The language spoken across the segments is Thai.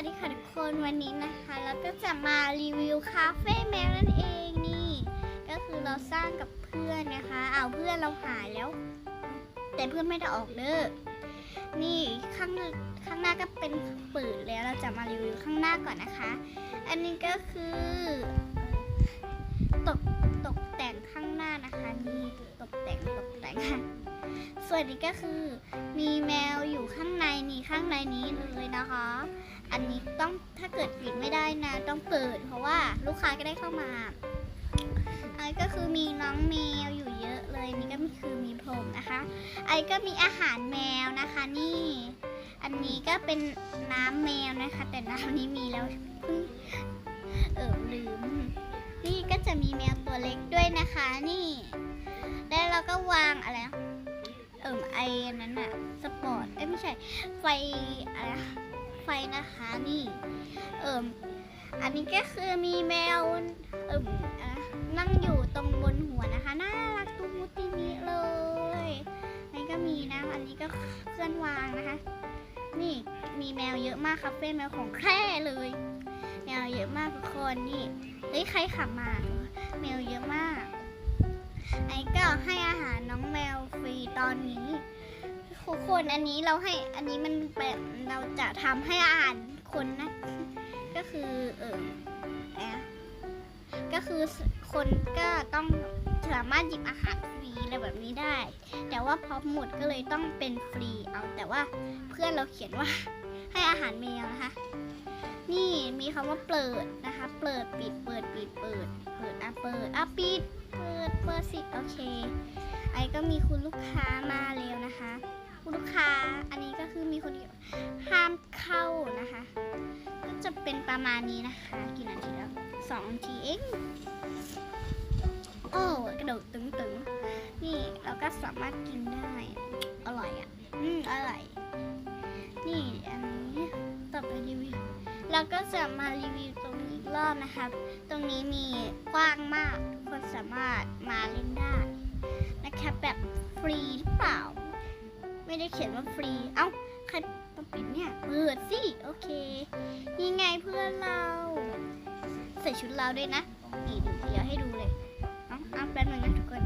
วัสดีค่ะทุกคนวันนี้นะคะแล้วก็จะมารีวิวคาเฟ่แมวนั่นเองนี่ ก็คือเราสร้างกับเพื่อนนะคะเอาเพื่อนเราหายแล้ว แต่เพื่อนไม่ได้ออกเด้อนี่ข้างข้างหน้าก็เป็นเปิดแล้วเราจะมารีวิวข้างหน้าก่อนนะคะ อันนี้ก็คือตกตกแต่งข้างหน้านะคะนี่ตกแต่งตกแต่งส่วนนี้ก็คือมีแมวอยู่ข้างในนี่ข้างในนี้เลยนะคะ อันนี้ต้องถ้าเกิดปิดไม่ได้นะต้องเปิด เพราะว่าลูกค้าก็ได้เข้ามาอันก็คือมีน้องแมวอยู่เยอะเลยนี่ก็มีคือมีพรมนะคะอันก็มีอาหารแมวนะคะนี่ อันนี้ก็เป็นน้ำแมวนะคะ แต่น้ำนี้มีแล้วเพิ่งเออลืม นี่ก็จะมีแมวตัวเล็กด้วยนะคะนี่ แล้วเราก็วางอะไรเอิ่มไออันนั้นอะสปอร์ตเอ้ยไม่ใช่ไฟอะไร ไฟนะคะนี่ เอิมอันนี้ก็คือมีแมวเอิมนั่งอยู่ตรงบนหัวนะคะน่ารักตุ้มุติมิเลยนี่ก็มีนะ อันนี้ก็เคลื่อนวางนะคะ นี่มีแมวเยอะมากคาเฟ่แมวของแคร่เลย แมวเยอะมากทุกคนนี่เฮ้ยใครขับมาแมวเยอะมากไอ้ก็ให้อาหารน้องแมวฟรีตอนนี้ ทุกคนอันนี้เราให้อันนี้มันแบบเราจะทำให้อาหารคนนะ ก็คือเออแอะก็คือคนก็ต้องสามารถหยิบอาหารฟรีอะไรแบบนี้ได้ แต่ว่าพอหมดก็เลยต้องเป็นฟรีเอาแต่ว่าเพื่อนเราเขียนว่าให้อาหารแมวนะคะ นี่มีคำว่าเปิดนะคะ เปิดปิดเปิดปิดเปิด เปิดอะเปิดอะปิด เปิดเปิดสิโอเค ไอ้ก็มีคุณลูกค้ามาแล้วนะคะ คุณลูกค้า อันนี้ก็คือมีคนเดียวห้ามเข้านะคะ ก็จะเป็นประมาณนี้นะคะกี่นาทีแล้วสองนาทีเองโอ้กระโดดตึงๆ นี่เราก็สามารถกินได้ อร่อยอะ อืมอร่อย นี่อันนี้ต่อไปรีวิวเราก็จะมารีวิวตรงนี้อีกรอบนะคะตรงนี้มีกว้างมากทุกคนสามารถมาเล่นได้ นะคะแบบฟรีหรือเปล่า ได้เขียนว่าฟรี เอ้า ใครมาปิดเนี่ย เปิดสิ โอเค นี่ไงเพื่อนเรา ใส่ชุดเราด้วยนะ นี่ดูเดี๋ยวให้ดูเลย เอ้าเอาแป๊บนึงนะทุกคน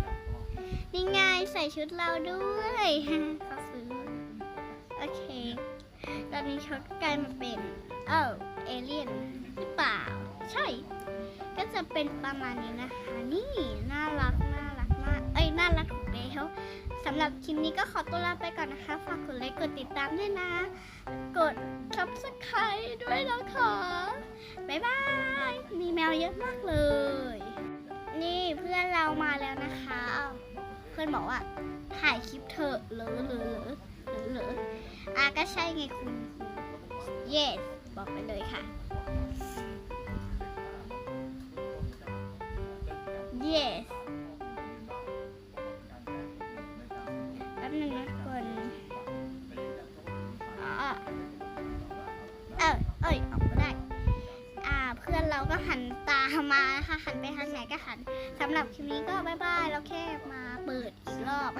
นี่ไงใส่ชุดเราด้วยเขาซื้อ โอเค ตอนนี้เขาก็กลายมาเป็น เอ้าเอเลี่ยนหรือเปล่า ใช่ ก็จะเป็นประมาณนี้นะคะ นี่ น่ารักำหรับคลิปนี้ก็ขอตัวลาไปก่อนนะคะ ฝากกดไลค์ กดติดตามด้วยนะ กด subscribe ด้วยนะคะบ๊ายบาย มีแมวเยอะมากเลย นี่เพื่อนเรามาแล้วนะคะ เพื่อนบอกว่า ถ่ายคลิปเถอะเหรอเหรอเหรอเหรอเหรออะก็ใช่ไงคุณคุณ yes บอกไปเลยค่ะ yes มาค่ะหันไปทางไหนก็หันสำหรับคลิปนี้ก็บ๊ายบายเราแค่มาเปิดอีกรอบ